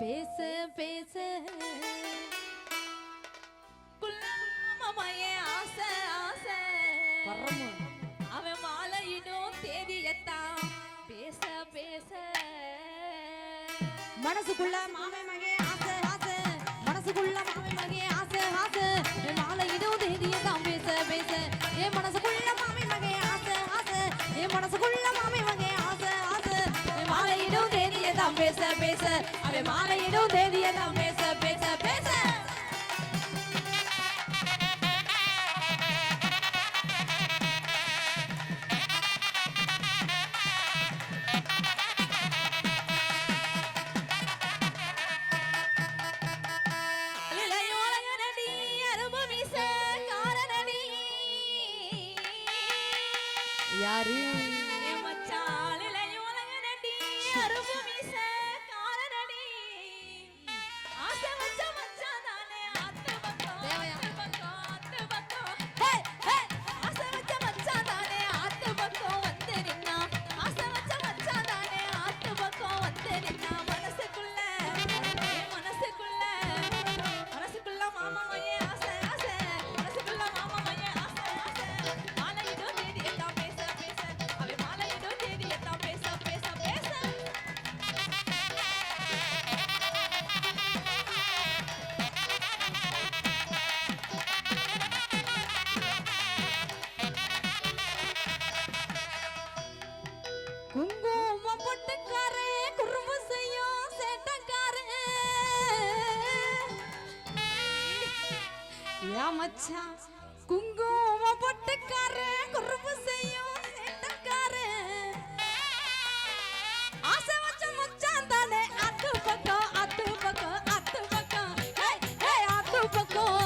பேச பேச. குள்ளமாமையே ஆசை ஆசை. அவன் மாலையிடும் தேதியத்தான் பேச பேச. மனசுக்குள்ள மாமே மகே ஆசை ஆசை. மனசுக்குள்ள மாமே அவன் மாலையிடும் தேதியெல்லாம் பேச பேச பேச. யாரு? மச்சாலில யோலகனடி அரும் ஏண்டா மச்சான் குங்குமம் பொட்டுக்காரன் குறுப்பு செய்யும் நெட்டக்காரன் ஆசை வச்ச மச்சான் தானே அத்து பக்கம் அத்து பக்கம் அத்து பக்கம் ஏய் ஏய் அத்து பக்கம்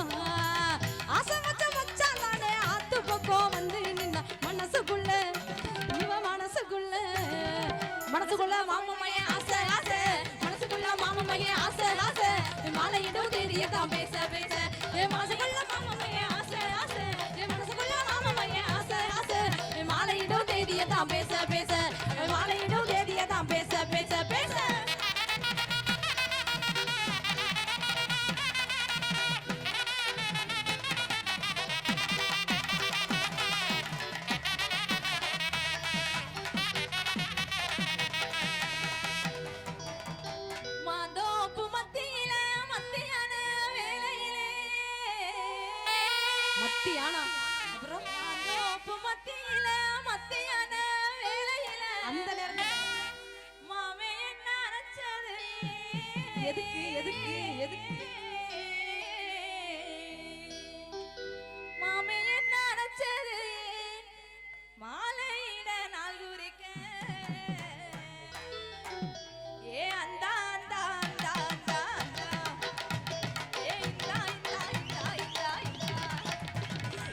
Cristiano.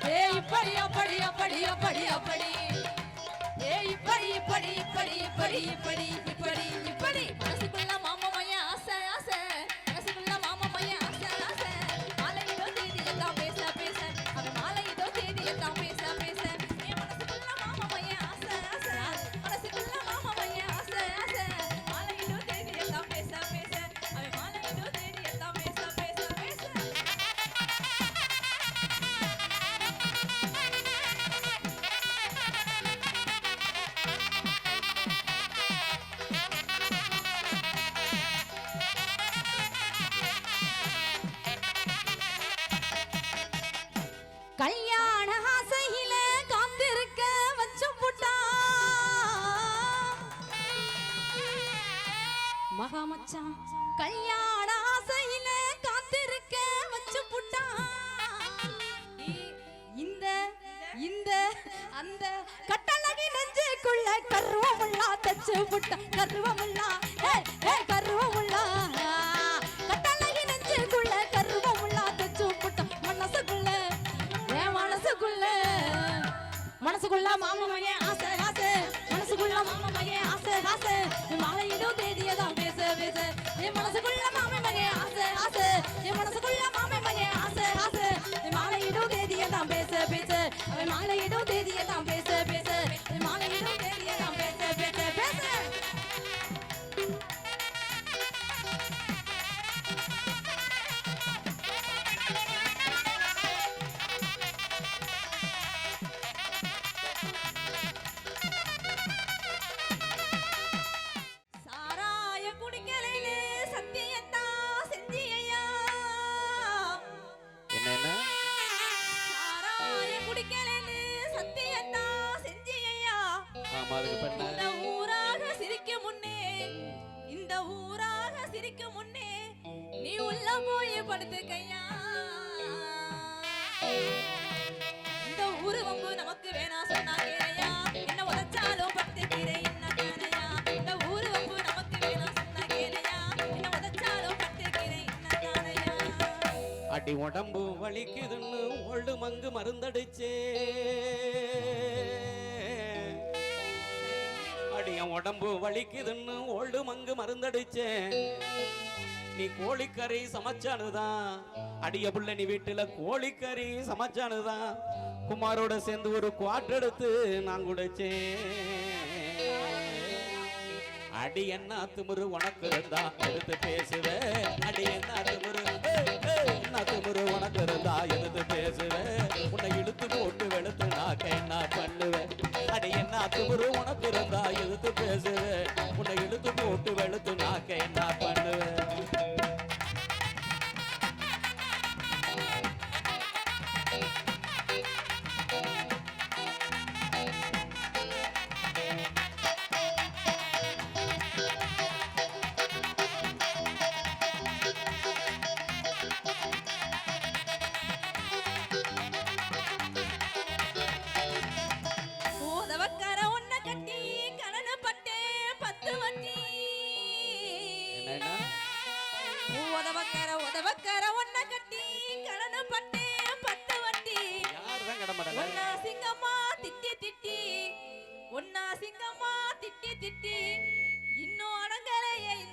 ஏ இப்படி அப்படி அப்படி அப்படி அப்படி. ஏ இப்படி இப்படி இப்படி இப்படி இப்படி இப்படி இப்படி. மனசுக்குள்ள மாமா மைய ஆசை ஆசை. மச்சான். கல்யாண ஆசையில காத்திருக்க வச்சு புட்டான். இந்த இந்த அந்த கட்டழகி நெஞ்சுக்குள்ள கருவமுள்ளா தச்சு புட்டான். கருவமுள்ளா குடிக்கலன்னு சத்தியத்தா ஊராக சிரிக்க முன்னே இந்த ஊராக சிரிக்க முன்னே நீ உள்ள படுத்துக்கையா இந்த ஊரு நமக்கு வேணாம் சொன்னாங்க என்ன உதச்சாலும் படுத்துக்கிறேன் உடம்பு வலிக்குதுன்னு ஒழு மங்கு மருந்தடிச்சே. அடி என் உடம்பு வலிக்குதுன்னு ஒழு மங்கு மருந்தடிச்சே. நீ கோழிக்கறி சமைச்சானுதான். அடிய புள்ள நீ வீட்டுல கோழிக்கறி சமைச்சானுதான். குமாரோட சேர்ந்து ஒரு குவாட் எடுத்து நான் குடிச்சேன் அடி என்ன திமிரு உனக்கு இருந்தா எடுத்து பேசுவேன் அடி என்ன திமிரு? திமிரு உனக்கு இருந்தா எடுத்து பேசுவேன் உன்னை இழுத்து போட்டு வெளுத்து நாக்க என்ன பண்ணுவேன் அடி என்ன திமிரு உனக்கு இருந்தா எடுத்து பேசுவேன் உன்னை இழுத்து போட்டு வெளுத்து நாக்க என்ன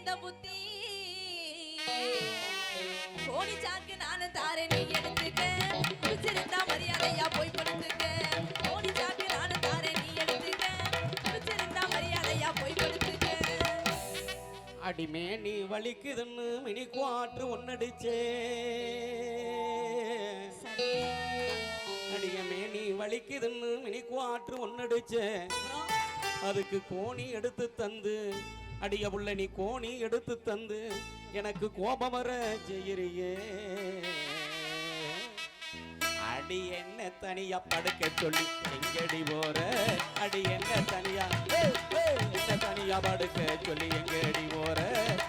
இந்த புத்தி. கோணி சாக்கு நானு தாரேன் நீ எடுத்துக்க. பிடிச்சிருந்தா மரியாதையா போய் படுத்துக்க. கோணி சாக்கு நானு தாரேன் நீ எடுத்துக்க. பிடிச்சிருந்தா மரியாதையா போய் படுத்துக்க. அடிமே நீ வலிக்குதுன்னு மினி குவாற்று ஒன்னடிச்சே. அடியமே நீ வலிக்குதுன்னு மினி குவாற்று ஒன்னடிச்சே. அதுக்கு கோணி எடுத்து தந்து அடிய உள்ள நீ கோணி எடுத்து தந்து எனக்கு கோபம் வர செய்யறியே அடி என்ன தனியா படுக்க சொல்லி எங்கடி போற? அடி என்ன தனியா என்ன தனியா படுக்க சொல்லி எங்கடி போற?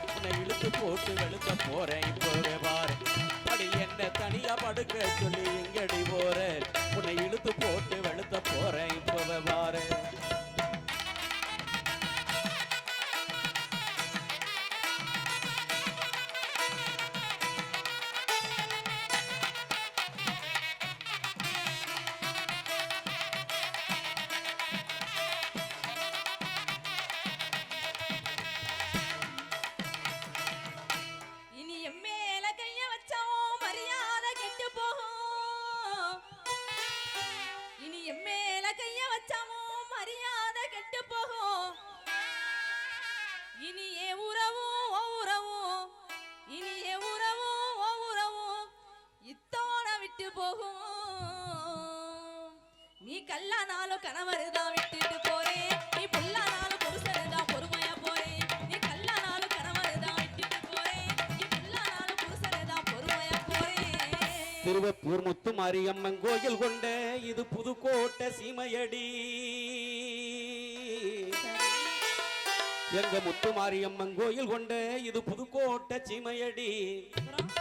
உன்னை இழுத்து போட்டு வெளுக்க போறேன் இப்போவே பாரு. அடி என்ன தனியா படுக்க சொல்லி எங்கடி போற? உன்னை இழுத்து போட்டு வெளுத்த போறேன் இப்போவே பாரு. கணவர் தான் விட்டுட்டு போறேன். நீ புல்லானாலும் புருஷன் தான் பொறுமையா போறேன். நீ கல்லானாலும் கணவர் தான் விட்டுட்டு போறேன். நீ புல்லானாலும் புருஷன் தான் பொறுமையா போறேன். திருவப்பூர் முத்து மாரியம்மன் கோயில் கொண்ட இது புதுக்கோட்டை சீமையடி. எங்க முத்து மாரியம்மன் கோயில் கொண்ட இது புதுக்கோட்டை சீமையடி.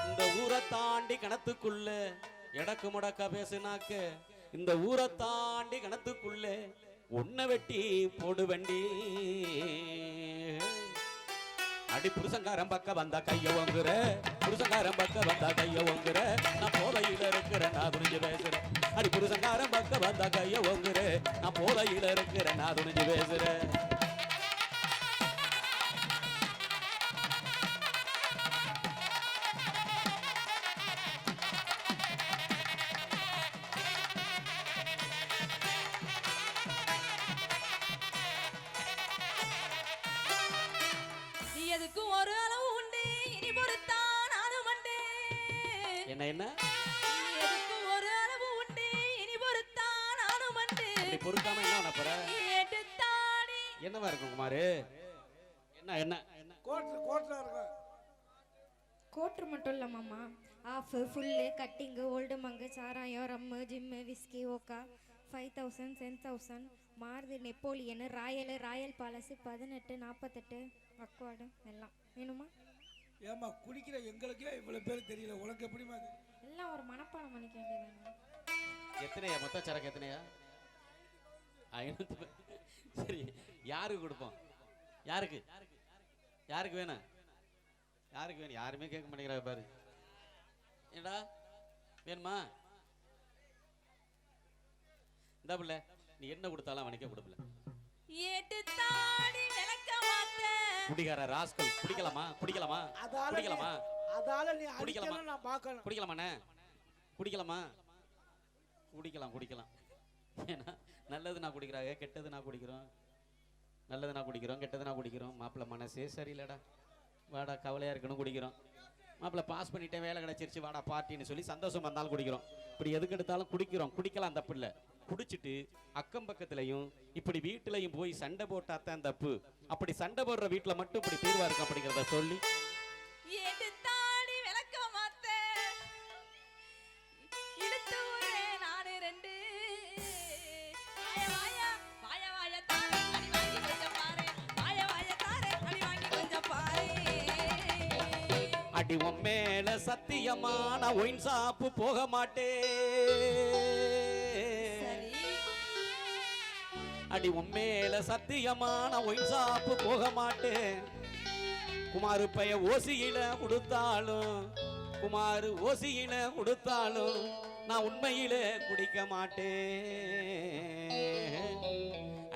இந்த ஊரை தாண்டி கணத்துக்குள்ள எடக்கு முடக்க பேசுனாக்க இந்த ஊரை தாண்டி கணத்துக்குள்ளே உன்னை வெட்டி போடுவண்டி. அடி புருஷங்காரன் பக்க வந்தா கைய ஓங்குற. புருஷங்காரன் பக்க வந்தா கைய ஓங்குற. நான் போதையில இருக்கிறேன் நான் துணிஞ்சு பேசுறேன். அடி புருஷங்காரன் பக்க வந்தா கைய ஓங்குற. நான் போதையில இருக்கிறேன் நான் துணிஞ்சு பேசுறேன். என்னவா இருக்கும் குமாரு. என்ன என்ன? என்ன கோட்ரு கோட்ரா இருக்கும். கோட்ரு மட்டும் இல்லை மாமா. ஆஃபு ஃபுல்லு கட்டிங்கு ஓல்டு மங்கு சாராயம் rum gym whisky ஓக்கா five thousand ten thousand Maruti Napoleon royal royal palace பதினெட்டு நாற்பத்தெட்டு அக்வாடு எல்லாம். வேணுமா? ஏம்மா குடிக்கிற எங்களுக்கே இவ்வளவு பேர் தெரியல. உனக்கு எப்படிமா? எல்லாம் ஒரு மனப்பாடம் பண்ணிக்க வேண்டியதானே எத்தனையா? மொத்த சரக்கு எத்தனையா? ஐநூத்தி ப- சரி யாருக்கு கொடுப்போம்? யாருக்கு? யாருக்கு வேணும்? யாருக்கு வேணும்? யாருமே கேட்க மாட்டேங்கிறாங்க பாரு. ஏடா வேணுமா? இந்த பிள்ளை நீ என்ன கொடுத்தாலும் அவனுக்கே கொடுப்பல ஏட்டு தாடி விளக்க மாத்த. குடிகார ராஸ்கல் குடிக்கலாமா குடிக்கலாமா குடிக்கலாமா அதால நீ குடிக்கலாமா? நான் பார்க்கணும் குடிக்கலாமாண்ணே குடிக்கலாமா குடிக்கலாம் குடிக்கலாம் ஏன்னா நல்லது நான் குடிக்கிறாங்க கெட்டது நான் குடிக்கிறோம். நல்லது நான் குடிக்கிறோம் கெட்டது நான் குடிக்கிறோம். மாப்பிள்ள மனசே சரியில்லடா. வாடா கவலையாக இருக்கணும் குடிக்கிறோம். மாப்பிள்ள பாஸ் பண்ணிட்டேன் வேலை கிடச்சிருச்சு வாடா பார்ட்டின்னு சொல்லி சந்தோஷம் வந்தாலும் குடிக்கிறோம். இப்படி எதுக்கு எடுத்தாலும் குடிக்கிறோம் குடிக்கலாம் தப்பு இல்லை குடிச்சிட்டு அக்கம் பக்கத்துலையும் இப்படி வீட்டிலையும் போய் சண்டை போட்டாத்தான் தப்பு. அப்படி சண்டை போடுற வீட்டில் மட்டும் இப்படி தீர்வாக இருக்கும் அப்படிங்கிறத சொல்லி அடி உன் மேல சத்தியமான ஒயின் சாப்பு போக மாட்டேன் அடி உன் மேல சத்தியமான ஒயின் சாப்பு போக மாட்டேன் குமாரு பைய ஓசியில கொடுத்தாலும் குமாரு ஓசியில கொடுத்தாலும் நான் உண்மையில குடிக்க மாட்டேன்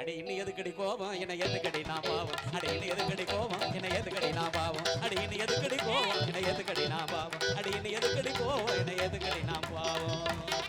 அடி இன்னும் எதுக்கடி கோபம்? என்ன எதுக்கடி நான் பாவம்? அடி இன்னும் எதுக்கடி கோபம்? என்ன எதுக்கடி நான் பாவம்? அடி இன்னும் எதுக்கடி கோபம்? என்ன எதுக்கடி நான் பாவம்? அடி இன்னும் எதுக்கடி கோபம்? என்ன எதுக்கடி நான் பாவம்?